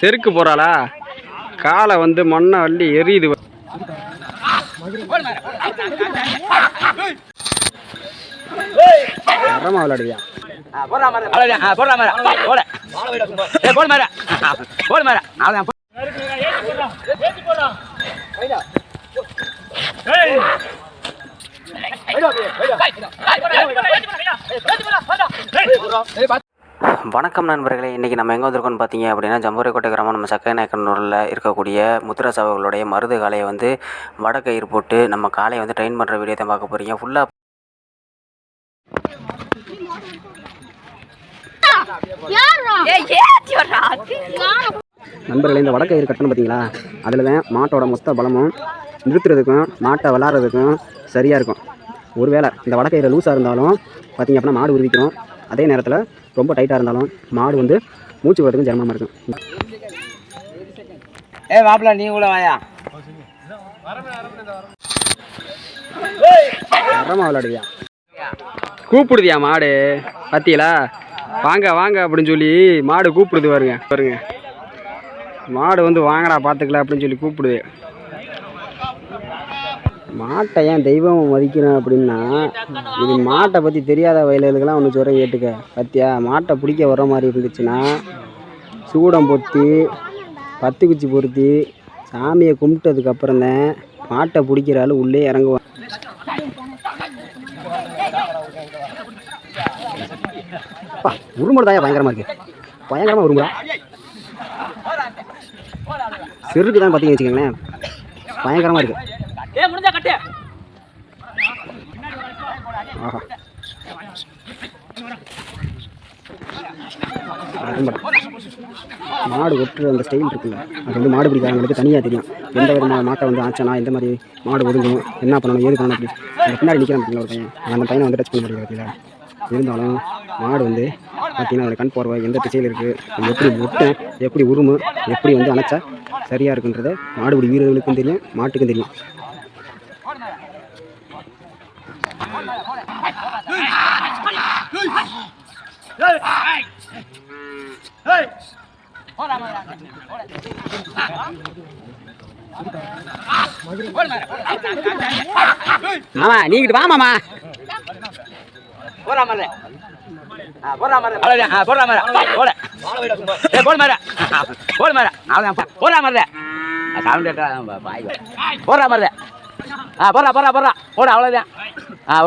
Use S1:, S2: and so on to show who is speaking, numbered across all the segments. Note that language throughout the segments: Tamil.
S1: செருக்கு போறாளா காலை வந்து மண்ணை அள்ளி எரியுது விளையாடுவியா
S2: போடுறா மாதிரி போடுறா மாதிரி போட போடு மாதிரி மாதிரி
S3: வணக்கம் நண்பர்களே இன்றைக்கி நம்ம எங்கே வந்திருக்கோம்னு பார்த்தீங்க அப்படின்னா ஜம்பூரிக்கோட்டை கிராமம் நம்ம சக்கரை நாயக்கனூரில் இருக்கக்கூடிய முத்துராஜ் மருது காலையை வந்து வடக்கயிறு போட்டு நம்ம காலையை வந்து ட்ரெயின் பண்ணுற வீடியோ தான் பார்க்க போகிறீங்க ஃபுல்லாக
S1: நண்பர்களே இந்த வடக்கயிறு கட்டணும் பார்த்தீங்களா? அதில் தான் மாட்டோட மொத்த பலமும் நிறுத்துறதுக்கும் மாட்டை விளாட்றதுக்கும் சரியாக இருக்கும். ஒருவேளை இந்த வடக்கயிறு லூஸாக இருந்தாலும் பார்த்தீங்க அப்படின்னா மாடு உருவிக்கிறோம் அதே நேரத்தில் ரொம்ப டைட்டாக இருந்தாலும் மாடு வந்து மூச்சு விடுறதுக்கும் சிரமமாக இருக்கும்.
S2: ஏ மாப்பிள்ள நீ கூட வாயா.
S1: தரமாக விளையாடுவியா? கூப்பிடுதியா மாடு? பார்த்தீங்களா வாங்க வாங்க அப்படின்னு சொல்லி மாடு கூப்பிடுது பாருங்க பாருங்க. மாடு வந்து வாங்கடா பார்த்துக்கலாம் அப்படின்னு சொல்லி கூப்பிடுது. மாட்டை ஏன் தெய்வம் மதிக்கிறோம் அப்படின்னா இது மாட்டை பற்றி தெரியாத வயலுக்கெல்லாம் ஒன்று சொல்கிறேன் கேட்டுக்க. பத்தியா? மாட்டை பிடிக்க வர்ற மாதிரி இருந்துச்சுன்னா சூடம் பொத்தி பத்து குச்சி பொருத்தி சாமியை கும்பிட்டதுக்கு அப்புறம் தான் மாட்டை பிடிக்கிற ஆள் உள்ளே இறங்குவான் அப்பா உருமுறை பயங்கரமாக இருக்கு. பயங்கரமாக உருமுறா செருக்கு தான் பார்த்தீங்கன்னு வச்சுக்கோங்களேன். பயங்கரமாக இருக்குது
S2: ஏ முடிஞ்சா கட்டு.
S1: ஆஹா மாடு ஒட்டுற அந்த ஸ்டைல் இருக்குல்ல. அது வந்து மாடு பிடிக்காதவங்களுக்கு தனியாக தெரியும். எந்த விதமான மாட்டை வந்து ஆச்சனா எந்த மாதிரி மாடு ஒதுங்கணும் என்ன பண்ணணும் ஏது பண்ணணும் அப்படி அந்த பின்னாடி நிற்கிறேன் பார்த்தீங்களா ஒரு பையன் அந்த பையனை வந்து டச் பண்ண முடியாது பார்த்தீங்களா இருந்தாலும் மாடு வந்து பார்த்தீங்கன்னா அதில் கண் போர்வை எந்த திசையில் இருக்குது எப்படி ஒட்டும் எப்படி உருமு எப்படி வந்து அணைச்சா சரியாக இருக்குன்றதை மாடுபிடி வீரர்களுக்கும் தெரியும் மாட்டுக்கும் தெரியும். மாமா நீங்கிட்டு வா மாமா.
S2: போடுறா மாதிரி ஆ போடுறா மாதிரி போடுறா மாதிரி போட போடு மாதிரி போடு. மாதிரி அவ்வளோதான் போடுறா மாதிரி சவுண்ட் போடுறா மாதிரி ஆ போடுறா போடுறா போடுறா போட அவ்வளோதான் ஆ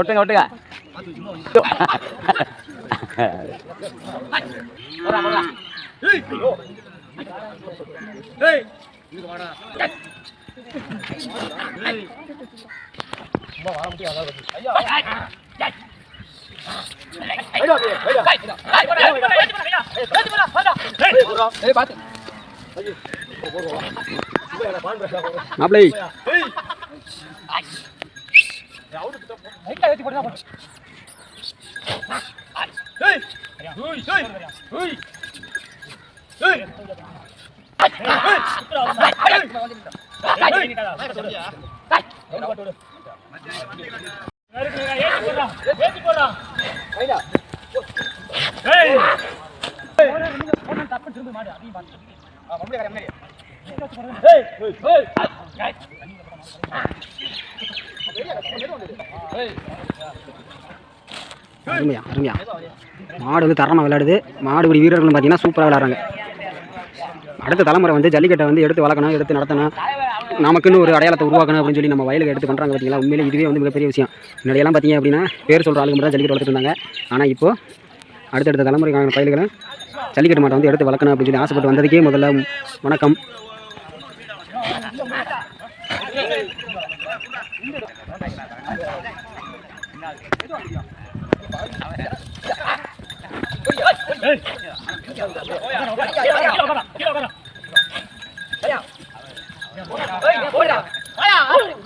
S2: மாப்பிளை அவுட் கிட்ட போய்
S1: லைட்டா ஏத்தி போடுடா ஒட்டுங்க அருமையா அருமையா. மாடு வந்து தரமாக விளையாடுது. மாடுபிடி வீரர்களும் பார்த்தீங்கன்னா சூப்பராக விளையாடுறாங்க. அடுத்த தலைமுறை வந்து ஜல்லிக்கட்டை வந்து எடுத்து வளர்க்கணும் எடுத்து நடத்தணும். நமக்குன்னு ஒரு அடையாளத்தை உருவாக்கணும் அப்படின்னு சொல்லி நம்ம வயலுக்கு எடுத்து பண்ணுறாங்க பார்த்தீங்களா? உண்மையிலே இதுவே வந்து மிகப்பெரிய விஷயம். முன்னாடியெல்லாம் பார்த்தீங்க அப்படின்னா பேர் சொல்கிற ஆளுங்க மட்டும் தான் ஜல்லிக்கட்டு வளர்த்துட்டு இருந்தாங்க. ஆனால் இப்போது அடுத்தடுத்த தலைமுறைக்கான பயில்களை ஜல்லிக்கட்டு மாட்டை வந்து எடுத்து வளர்க்கணும் அப்படின்னு சொல்லி ஆசைப்பட்டு வந்ததுக்கே முதல்ல வணக்கம். 哎呀哎